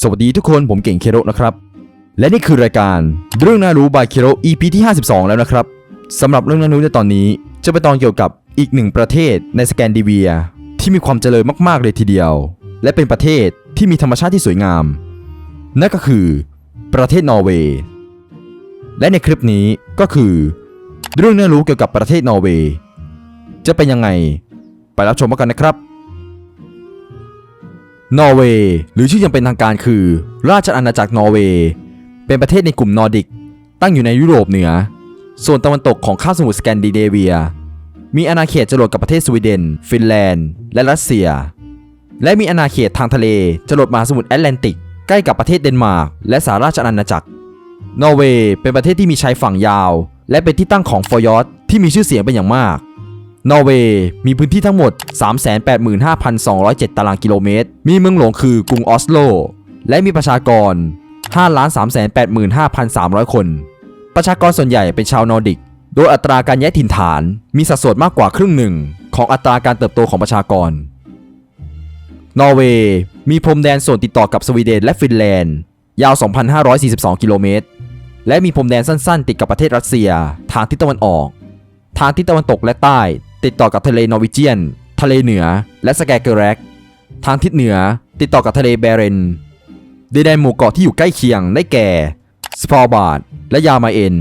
สวัสดีทุกคนผมเก่งเคโรนะครับ และนี่คือรายการเรื่องน่ารู้บายเคโร EP ที่ 52 แล้วนะครับสำหรับเรื่องน่ารู้ในตอนนี้จะเป็นตอนเกี่ยวกับอีกหนึ่งประเทศในสแกนดิเวีย ที่มีความเจริญมากๆเลยทีเดียว และเป็นประเทศที่มีธรรมชาติที่สวยงาม นั่นก็คือ ประเทศนอร์เวย์และในคลิปนี้ก็คือ เรื่องน่ารู้เกี่ยวกับประเทศนอร์เวย์จะเป็นยังไง ไปรับชมกันนะครับ นอร์เวย์หรือชื่อยังเป็นทางการคือ ราชอาณาจักรนอร์เวย์เป็นประเทศในกลุ่มนอร์ดิก ตั้งอยู่ในยุโรปเหนือ ส่วนตะวันตกของคาบสมุทรสแกนดิเนเวีย มีอาณาเขตจรดกับประเทศสวีเดน ฟินแลนด์ และรัสเซีย และมีอาณาเขตทางทะเลจรดมหาสมุทรแอตแลนติก ใกล้กับประเทศเดนมาร์กและสหราชอาณาจักร นอร์เวย์เป็นประเทศที่มีชายฝั่งยาว และเป็นที่ตั้งของฟอยอร์ดที่มีชื่อเสียงเป็นอย่างมาก นอร์เวย์มีพื้นที่ทั้งหมด 385,207 ตารางกิโลเมตร มีเมืองหลวงคือกรุงออสโล และมีประชากร 5,385,300 คน ประชากรส่วนใหญ่เป็นชาวนอร์ดิก โดยอัตราการย้ายถิ่นฐานมีสัดส่วนมากกว่าครึ่งหนึ่ง ของอัตราการเติบโตของประชากร นอร์เวย์มีพรมแดนส่วนติดต่อกับสวีเดนและฟินแลนด์ ยาว 2,542 กิโลเมตร และมีพรมแดนสั้น ๆ ติดกับประเทศรัสเซีย ทางทิศตะวันออก ทางทิศตะวันตกและใต้ ติดต่อกับทะเลนอร์วิเจียน ทะเลเหนือ และสแกเกอร์แรกทางทิศเหนือติดต่อกับทะเลแบเรนดินแดนหมู่เกาะที่อยู่ใกล้เคียงได้แก่สฟอร์บาร์ดและยามาเอ็น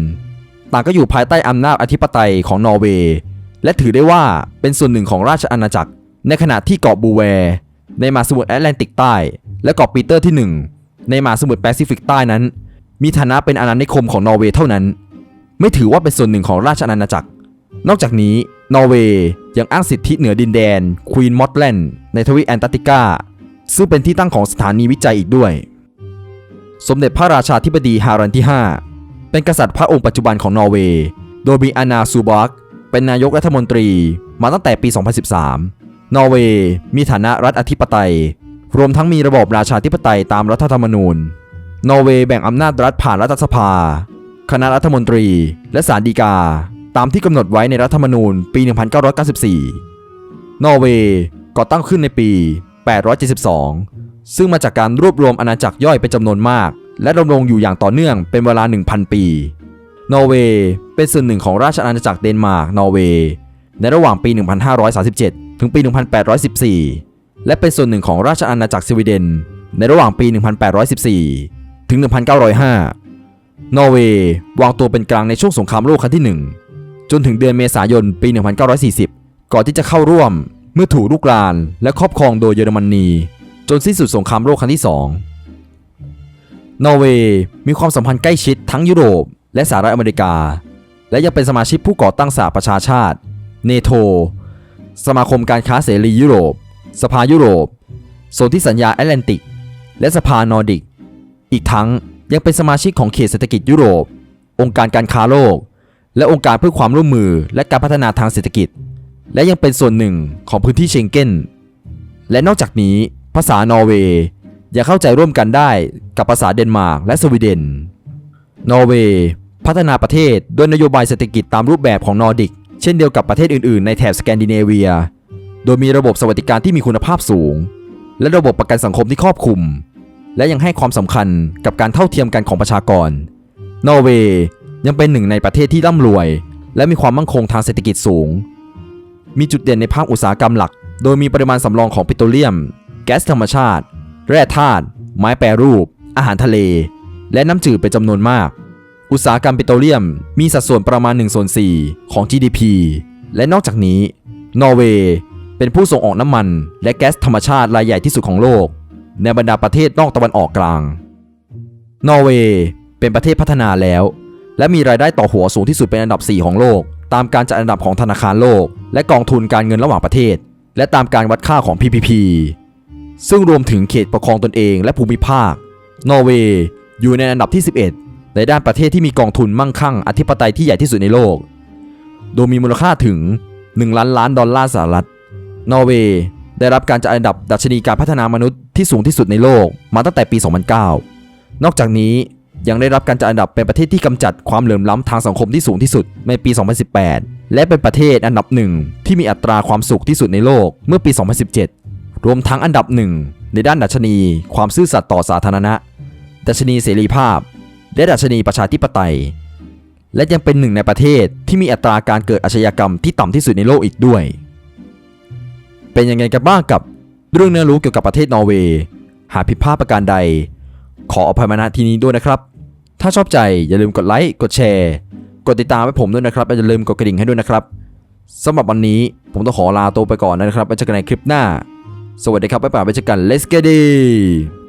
ต่างก็อยู่ภายใต้อำนาจอธิปไตยของนอร์เวย์และถือได้ว่าเป็นส่วนหนึ่งของราชอาณาจักร ในขณะที่เกาะบูแวร์ ในมหาสมุทรแอตแลนติกใต้ และเกาะปีเตอร์ที่ 1 ในมหาสมุทรแปซิฟิกใต้นั้น มีฐานะเป็นอาณานิคมของนอร์เวย์เท่านั้น ไม่ถือว่าเป็นส่วนหนึ่งของราชอาณาจักร นอกจากนี้ นอร์เวย์ยังอ้างสิทธิเหนือดินแดนควีนมอตแลนด์ในทวีปแอนตาร์กติกา ซึ่งเป็นที่ตั้งของสถานีวิจัยอีกด้วย สมเด็จพระราชาธิบดีฮารันที่ 5 เป็นกษัตริย์พระองค์ปัจจุบันของนอร์เวย์ โดยมีอานาซูบักเป็นนายกรัฐมนตรีมาตั้งแต่ปี 2013 นอร์เวย์มีฐานะรัฐอธิปไตย รวมทั้งมีระบบราชาธิปไตยตามรัฐธรรมนูญ นอร์เวย์แบ่งอำนาจรัฐผ่านรัฐสภา คณะรัฐมนตรี และศาลฎีกา ตามที่กำหนดไว้ในรัฐธรรมนูญปี 1994 นอร์เวย์ก่อตั้งขึ้นในปี 872 ซึ่งมาจากการรวบรวมอาณาจักรย่อยเป็นจำนวนมาก และดำรงอยู่อย่างต่อเนื่องเป็นเวลา 1,000 ปี นอร์เวย์เป็นส่วนหนึ่งของราชอาณาจักรเดนมาร์ก นอร์เวย์ ในระหว่างปี 1537 ถึงปี 1814 และเป็นส่วนหนึ่งของราชอาณาจักรสวีเดน ในระหว่างปี 1814 ถึง 1905 นอร์เวย์วางตัวเป็นกลางในช่วงสงครามโลกครั้งที่ 1 จนถึงเดือนเมษายนปี 1940 ก่อนที่จะเข้าร่วมเมื่อถูกลุกราน และครอบครองโดยเยอรมนี จนสิ้นสุดสงครามโลกครั้งที่ 2 นอร์เวย์มีความสัมพันธ์ใกล้ชิดทั้งยุโรป และสหรัฐอเมริกา และยังเป็นสมาชิกผู้ก่อตั้งสหประชาชาติ เนโธสมาคมการค้าเสรียุโรป สภายุโรปโซนที่สัญญาแอตแลนติก และสภานอร์ดิก อีกทั้งยังเป็นสมาชิกของเขตเศรษฐกิจยุโรป องค์การการค้าโลก และองค์การเพื่อความร่วมมือและการพัฒนาทางเศรษฐกิจ และยังเป็นส่วนหนึ่งของพื้นที่เชงเก้น และนอกจากนี้ภาษานอร์เวย์ยังเข้าใจร่วมกันได้กับภาษาเดนมาร์กและสวีเดน นอร์เวย์พัฒนาประเทศด้วยนโยบายเศรษฐกิจตามรูปแบบของนอร์ดิก เช่นเดียวกับประเทศอื่นๆ ในแถบสแกนดิเนเวีย โดยมีระบบสวัสดิการที่มีคุณภาพสูง และระบบประกันสังคมที่ครอบคลุม และยังให้ความสำคัญกับการเท่าเทียมกันของประชากร นอร์เวย์ ยังเป็นหนึ่งในประเทศที่ร่ำรวย และมีความมั่นคงทางเศรษฐกิจสูง มีจุดเด่นในภาคอุตสาหกรรมหลัก โดยมีปริมาณสำรองของปิโตรเลียม แก๊สธรรมชาติ แร่ธาตุ ไม้แปรรูป อาหารทะเล และน้ำจืดเป็นจำนวนมาก อุตสาหกรรมปิโตรเลียม มีสัดส่วนประมาณ1ส่วน4ของ GDP และนอกจากนี้ นอร์เวย์เป็นผู้ส่งออกน้ำมัน และแก๊สธรรมชาติรายใหญ่ที่สุดของโลก ในบรรดาประเทศนอกตะวันออกกลาง นอร์เวย์เป็นประเทศพัฒนาแล้ว และมีรายได้ต่อหัวสูงที่สุดเป็นอันดับ 4 ของโลก ตามการจัดอันดับของธนาคารโลก และกองทุนการเงินระหว่างประเทศ และตามการวัดค่าของ PPP ซึ่งรวมถึงเขตปกครองตนเองและภูมิภาค นอร์เวย์อยู่ในอันดับที่ 11 ในด้านประเทศที่มีกองทุนมั่งคั่งอธิปไตยที่ใหญ่ที่สุดในโลก โดยมีมูลค่าถึง 1 ล้านล้านดอลลาร์สหรัฐ นอร์เวย์ได้รับการจัดอันดับดัชนีการพัฒนามนุษย์ที่สูงที่สุดในโลกมาตั้งแต่ปี 2009 นอกจากนี้ ยังได้รับการจัดอันดับเป็นประเทศที่กำจัดความเหลื่อมล้ำทางสังคมที่สูงที่สุดในปี 2018 และเป็นประเทศอันดับหนึ่งที่มีอัตราความสุขที่สุดในโลกเมื่อปี 2017 รวมทั้งอันดับหนึ่งในด้านดัชนี ความซื่อสัตย์ต่อสาธารณะ ดัชนีเสรีภาพ และดัชนีประชาธิปไตย และยังเป็นหนึ่งในประเทศที่มีอัตราการเกิดอาชญากรรมที่ต่ำที่สุดในโลกอีกด้วย เป็นยังไงกันบ้างกับเรื่องเนื้อรู้เกี่ยวกับประเทศนอร์เวย์ หากผิดพลาดประการใด ขออภัยมาณที่นี้ด้วยนะครับ ถ้าชอบใจอย่าลืมกดไลค์ กดแชร์ กดติดตามให้ผมด้วยนะครับและอย่าลืมกดกระดิ่งให้ด้วยนะครับสำหรับวันนี้ผมต้องขอลาตัวไปก่อนนะครับไว้เจอกันในคลิปหน้า สวัสดีครับ ไปป่าไว้เจอกัน let's get it